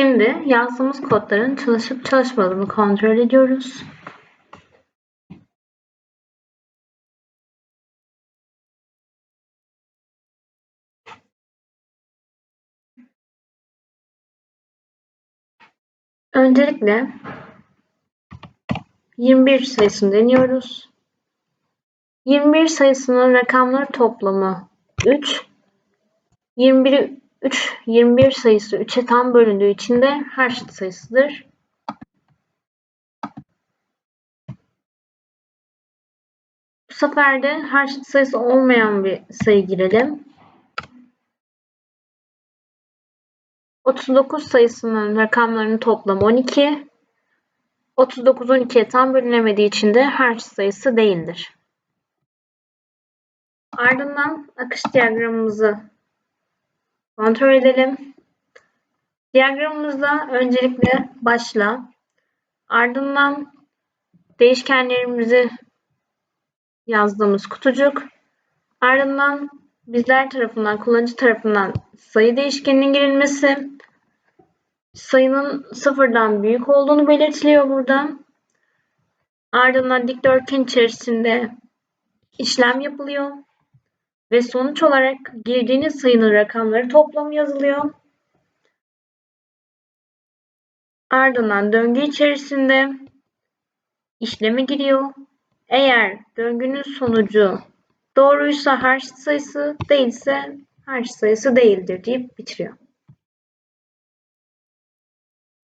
Şimdi yazdığımız kodların çalışıp çalışmadığını kontrol ediyoruz. Öncelikle 21 sayısını deniyoruz. 21 sayısının rakamları toplamı 3. 21 3 21 sayısı 3'e tam bölündüğü için de Harshad sayısıdır. Bu sefer de Harshad sayısı olmayan bir sayı girelim. 39 sayısının rakamlarının toplamı 12. 39 12'ye tam bölünemediği için de Harshad sayısı değildir. Ardından akış diyagramımızı kontrol edelim. Diyagramımızda öncelikle başla, ardından değişkenlerimizi yazdığımız kutucuk, ardından bizler tarafından, kullanıcı tarafından sayı değişkeninin girilmesi, sayının sıfırdan büyük olduğunu belirtiliyor burada. Ardından dikdörtgen içerisinde işlem yapılıyor ve sonuç olarak girdiğiniz sayının rakamları toplamı yazılıyor. Ardından döngü içerisinde işlemi giriyor. Eğer döngünün sonucu doğruysa harç sayısı değilse harç sayısı değildir deyip bitiriyor.